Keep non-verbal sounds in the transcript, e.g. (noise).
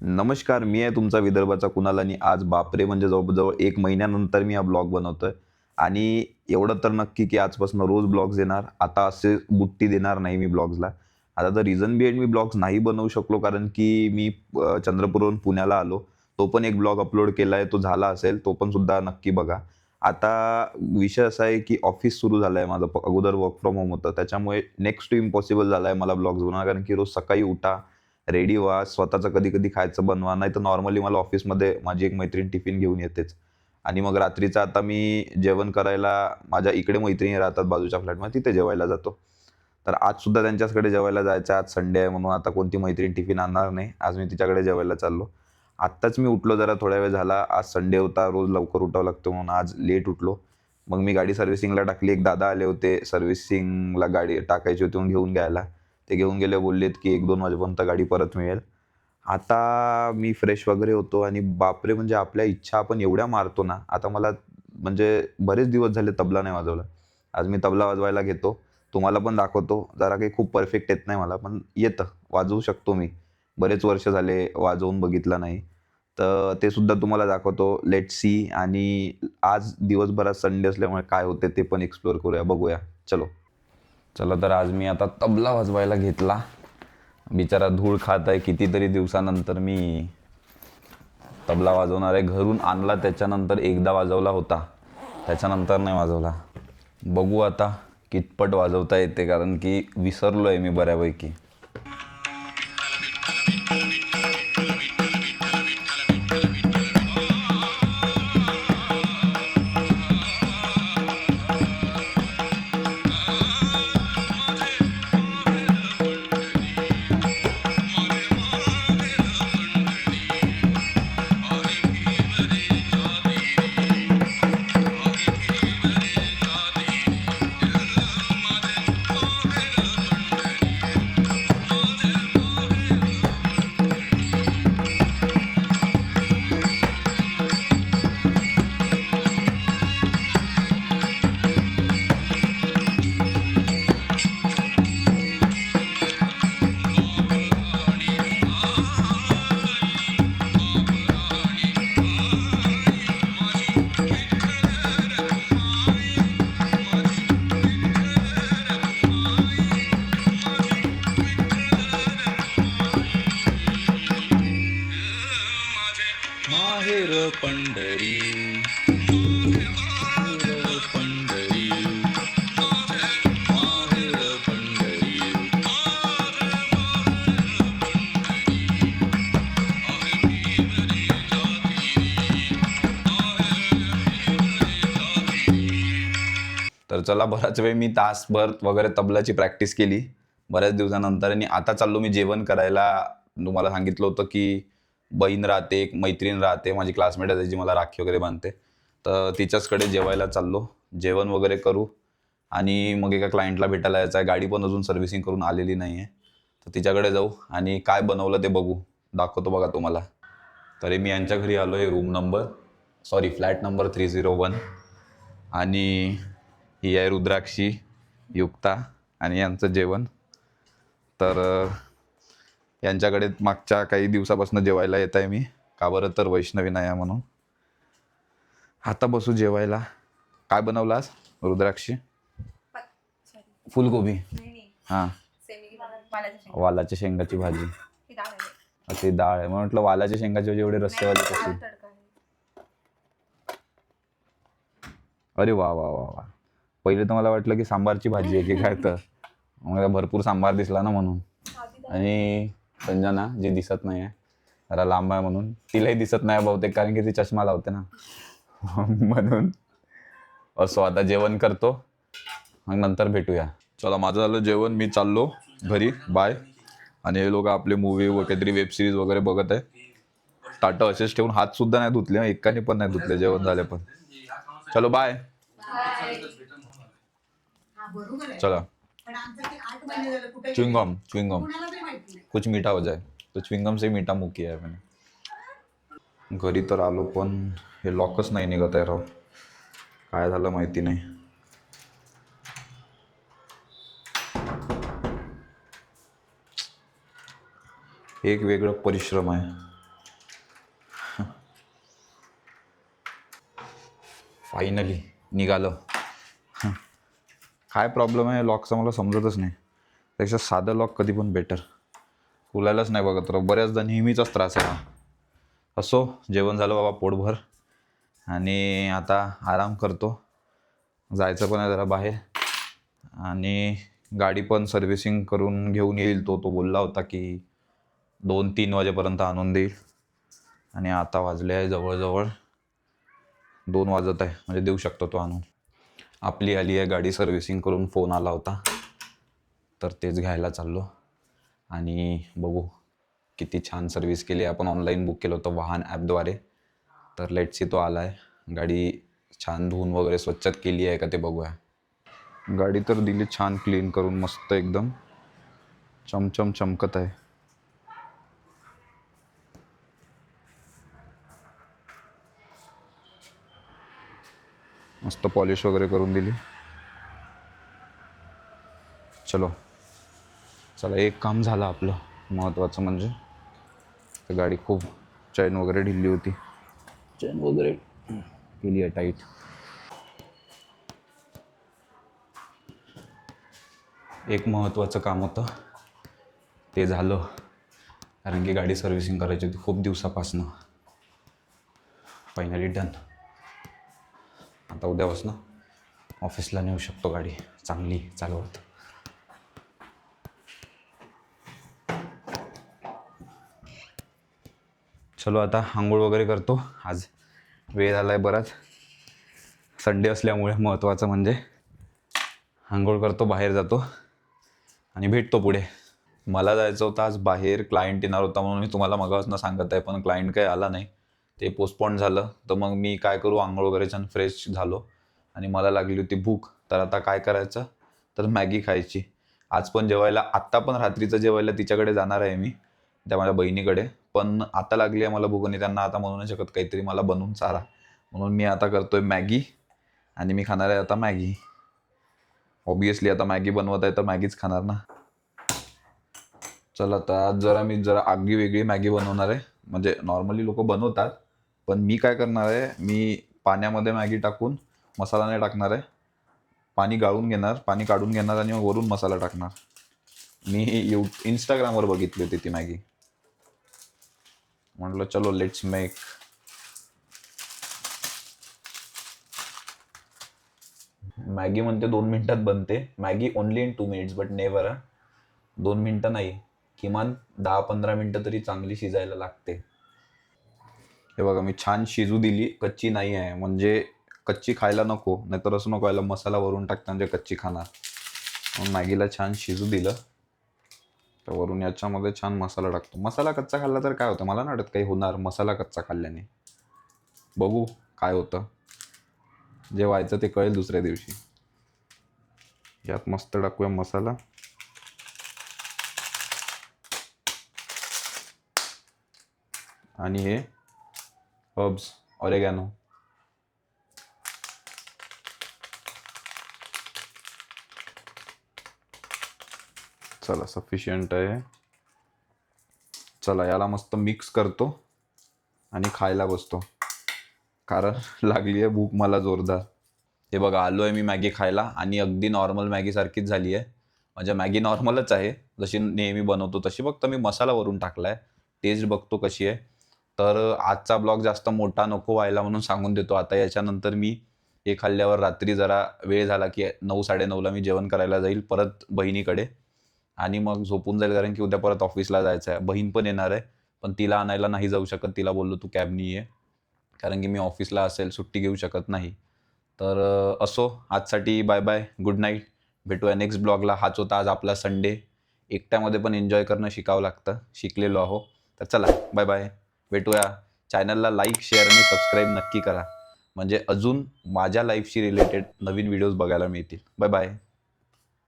नमस्कार मी आहे तुमचा विदर्भाचा कुणाल आणि आज बापरे म्हणजे जवळजवळ एक महिन्यानंतर मी हा ब्लॉग बनवतोय. आणि एवढं तर नक्की की आजपासून रोज ब्लॉग्स येणार. आता असे बुट्टी देणार नाही मी ब्लॉग्सला. आता तर रिझन बी मी ब्लॉग्स नाही बनवू शकलो कारण की मी चंद्रपूरहून चंद्रपूरवरून पुण्याला आलो. तो पण एक ब्लॉग अपलोड केला आहे तो झाला असेल तो पण सुद्धा नक्की बघा. आता विषय असा आहे की ऑफिस सुरू झालं आहे माझं अगोदर वर्क फ्रॉम होम होतं. त्याच्यामुळे नेक्स्ट टू इम्पॉसिबल झालं आहे मला ब्लॉग्स बनवणं कारण की रोज सकाळी उठा रेडी व्हा स्वतःचं कधी कधी खायचं बनवा नाही तर नॉर्मली मला ऑफिसमध्ये माझी एक मैत्रीण टिफिन घेऊन येतेच. आणि मग रात्रीचं आता मी जेवण करायला माझ्या इकडे मैत्रिणी राहतात बाजूच्या फ्लॅटमध्ये तिथे जेवायला जातो. तर आज सुद्धा त्यांच्याचकडे जेवायला जायचं आज संडे आहे म्हणून आता कोणती मैत्रीण टिफिन आणणार नाही आज मी तिच्याकडे जेवायला चाललो. आत्ताच मी उठलो जरा थोड्या वेळ झाला आज संडे होता रोज लवकर उठावं लागतो म्हणून आज लेट उठलो. मग मी गाडी सर्व्हिसिंगला टाकली एक दादा आले होते सर्व्हिसिंगला गाडी टाकायची होती म्हणून घेऊन घ्यायला. ते घेऊन गेले बोललेत की एक दोन वाजेपर्यंत गाडी परत मिळेल. आता मी फ्रेश वगैरे होतो आणि बापरे म्हणजे आपल्या इच्छा आपण एवढ्या मारतो ना. आता मला म्हणजे बरेच दिवस झाले तबला नाही वाजवला. आज मी तबला वाजवायला घेतो. तुम्हाला पण दाखवतो. जरा काही खूप परफेक्ट येत नाही मला पण येतं. वाजवू शकतो मी. बरेच वर्ष झाले वाजवून बघितलं नाही. तर ते सुद्धा तुम्हाला दाखवतो. लेट सी आणि आज दिवसभरात संडे असल्यामुळे काय होते ते पण एक्सप्लोअर करूया. बघूया. चलो. चला तर आज मी आता तबला वाजवायला घेतला. बिचारा धूळ खात आहे कितीतरी दिवसानंतर मी तबला वाजवणार आहे. घरून आणला त्याच्यानंतर एकदा वाजवला होता. त्याच्यानंतर नाही वाजवला. बघू आता कितपट वाजवता येते कारण की विसरलो आहे मी बऱ्यापैकी. पंढरी. पंढरी पंढरी तर चला बराच वेळ मी तासभर वगैरे तबलाची प्रॅक्टिस केली. बऱ्याच दिवसानंतर आणि आता चाललो मी जेवण करायला. तुम्हाला सांगितलं होतं की बहीण राहते एक मैत्रीण राहते माझी क्लासमेट आहे जी मला राखी वगैरे बांधते. तर तिच्याचकडे जेवायला चाललो. जेवण वगैरे करू. आणि मग एका क्लायंटला भेटायला यायचं आहे. गाडी पण अजून सर्व्हिसिंग करून आलेली नाही आहे तर तिच्याकडे जाऊ. आणि काय बनवलं ते बघू. दाखवतो बघा तुम्हाला तरी मी यांच्या घरी आलो आहे. Room number sorry flat number three zero one आणि ही आहे रुद्राक्षी युक्ता आणि यांचं जेवण. तर यांच्याकडे मागच्या काही दिवसापासून जेवायला येत आहे मी. का बरं तर वैष्णवी नाही आहे म्हणून. आता बसू जेवायला. काय बनवलं आज? रुद्राक्षी? फुलकोबी फुलगोबी. हां. वालाच्या शेंगाची भाजी. डाळ आहे अशी डाळ आहे. म्हटलं वालाच्या शेंगाची भाजी एवढे रस्सेवाली कशी? अरे वा वा वा वा. पहिले तर मला वाटलं की सांबारची भाजी आहे की काय तर. मला भरपूर सांबार दिसला ना म्हणून. आणि संजना जी दिसत नाही आहे जरा लांब आहे म्हणून. तिलाही दिसत नाही बहुतेक कारण की ती चष्मा लावते ना. (laughs) म्हणून. असो आता जेवण करतो. मग नंतर भेटूया. चला माझं झालं जेवण. मी चाललो घरी. बाय आणि हे लोक आपले मूवी व काहीतरी वेब सिरीज वगैरे बघत आहे ताटं असेच ठेवून हात सुद्धा नाही धुतले. एकाने पण नाही धुतले जेवण झाले पण. चलो बाय चला. पण आमचं कुछ मीठा हो जाए। तो चुविंगम से मीठा मुख किया है मैंने। घरी तर आलो पण हे लॉकच नाही निघत आहे राव. काय झालं माहिती नाही. एक वेगळं परिश्रम आहे. फायनली निघालं. काय प्रॉब्लेम आहे? लॉकचा मला समजतच नाही. त्यापेक्षा साधं लॉक कधी पण बेटर फुलायलाच नाही बघत. राव बऱ्याचदा नेहमीचाच त्रास आहे हा. असो जेवण झालं बाबा पोटभर. आणि आता आराम करतो. जायचं पण आहे जरा बाहेर. आणि गाडी पण सर्व्हिसिंग करून घेऊन येईल तो. तो बोलला होता की दोन तीन वाजेपर्यंत आणून देईल. आणि आता वाजले आहे जवळजवळ दोन वाजत आहे. म्हणजे देऊ शकतो तो आणून. आपली आली आहे गाडी सर्व्हिसिंग करून. फोन आला होता. तर तेच घ्यायला चाललो. आणि बघू किती छान सर्व्हिस केली. आपण ऑनलाईन बुक केलं होतं वाहन ॲपद्वारे तर लेटसी तो आला आहे गाडी छान धुवून वगैरे स्वच्छत केली आहे का ते बघूया. गाडी तर दिली छान क्लीन करून मस्त एकदम. चमचम चमकत आहे. मस्त पॉलिश वगैरे करून दिली. चलो. चला एक काम झालं आपलं महत्त्वाचं म्हणजे. तर गाडी खूप चैन वगैरे ढिल्ली होती. चैन वगैरे. केली आहे टाईट एक महत्त्वाचं काम होतं. ते झालं. कारण की गाडी सर्व्हिसिंग करायची होती खूप दिवसापासनं. फायनली डन आता उद्यापासनं ऑफिसला नेऊ शकतो गाडी. चांगली चालवत. चलो आता आंघोळ वगैरे करतो. आज वेळ आला आहे बराच. संडे असल्यामुळे महत्त्वाचं म्हणजे आंघोळ करतो बाहेर जातो आणि भेटतो पुढे. मला जायचं होतं आज बाहेर क्लायंट येणार होता म्हणून मी तुम्हाला मगापासून सांगत आहे पण क्लायंट काही आला नाही. ते पोस्टपोन झालं. तर मग मी काय करू आंघोळ वगैरे छान फ्रेश झालो आणि मला लागली होती भूक. तर आता काय करायचं? तर मॅगी खायची. आज पण जेवायला आत्ता पण रात्रीचं जेवायला तिच्याकडे जाणार आहे मी. त्या माझ्या बहिणीकडे. पण आता लागली आहे मला भूक आणि त्यांना आता म्हणू नाही शकत. काहीतरी मला बनवून चारा म्हणून मी आता करतोय मॅगी आणि मी खाणार आहे आता मॅगी. ऑब्विसली आता मॅगी बनवत आहे तर मॅगीच खाणार ना. चला आता आज जरा मी जरा आगळी वेगळी मॅगी बनवणार आहे. म्हणजे नॉर्मली लोक बनवतात पण मी काय करणार आहे मी पाण्यामध्ये मॅगी टाकून मसाला नाही टाकणार आहे. पाणी गाळून घेणार पाणी काढून घेणार आणि मग वरून मसाला टाकणार. मी यू इंस्टाग्रामवर बघितली होती ती मॅगी. म्हटलं चलो लेट्स मेक मॅगी म्हणते दोन मिनिटात बनते. Maggi only in two minutes but never दोन मिनटं नाही किमान दहा पंधरा मिनटं तरी चांगली शिजायला लागते. हे बघा मी छान शिजू दिली कच्ची नाही आहे. म्हणजे कच्ची खायला नको नाहीतर असं नको याला मसाला वरून टाकता म्हणजे कच्ची खाणार. मॅगीला छान शिजू दिलं. तर वरून याच्यामध्ये छान मसाला टाकतो. मसाला कच्चा खाल्ला तर काय होतं मला नाही वाटत काही होणार. मसाला कच्चा खाल्ल्याने. बघू काय होतं. जे व्हायचं ते कळेल दुसऱ्या दिवशी. यात मस्त टाकूया मसाला. आणि हे हर्ब्स ऑरेगॅनो चला सफिशियंट आहे. चला याला मस्त मिक्स करतो आणि खायला बसतो. कारण लागली आहे भूक मला जोरदार. हे बघा आलो आहे मी मॅगी खायला आणि अगदी नॉर्मल मॅगीसारखीच झाली आहे म्हणजे मॅगी नॉर्मलच आहे. जशी नेहमी बनवतो तशी फक्त मी मसाला वरून टाकला आहे टेस्ट बघतो कशी आहे. तर आजचा ब्लॉग जास्त मोठा नको व्हायला म्हणून सांगून देतो. आता याच्यानंतर मी हे खाल्ल्यावर रात्री जरा वेळ झाला की नऊ साडेनऊला मी जेवण करायला जाईल. परत बहिणीकडे. आणि मग झोपून जाईल कारण की उद्या परत ऑफिसला जायचं आहे बहीण पण येणार आहे पण तिला आणायला नाही जाऊ शकत. तिला बोललो तू कॅबनी ये कारण की मी ऑफिसला असेल सुट्टी घेऊ शकत नाही. तर असो. आजसाठी बाय बाय गुड नाईट भेटूया नेक्स्ट ब्लॉगला हाच होता आज आपला संडे एकट्यामध्ये पण एन्जॉय करणं शिकावं लागतं. शिकलेलो आहो. तर चला बाय बाय भेटूया. चॅनलला लाईक शेअर आणि सबस्क्राईब नक्की करा. म्हणजे अजून माझ्या लाईफशी रिलेटेड नवीन व्हिडिओज बघायला मिळतील. Bye bye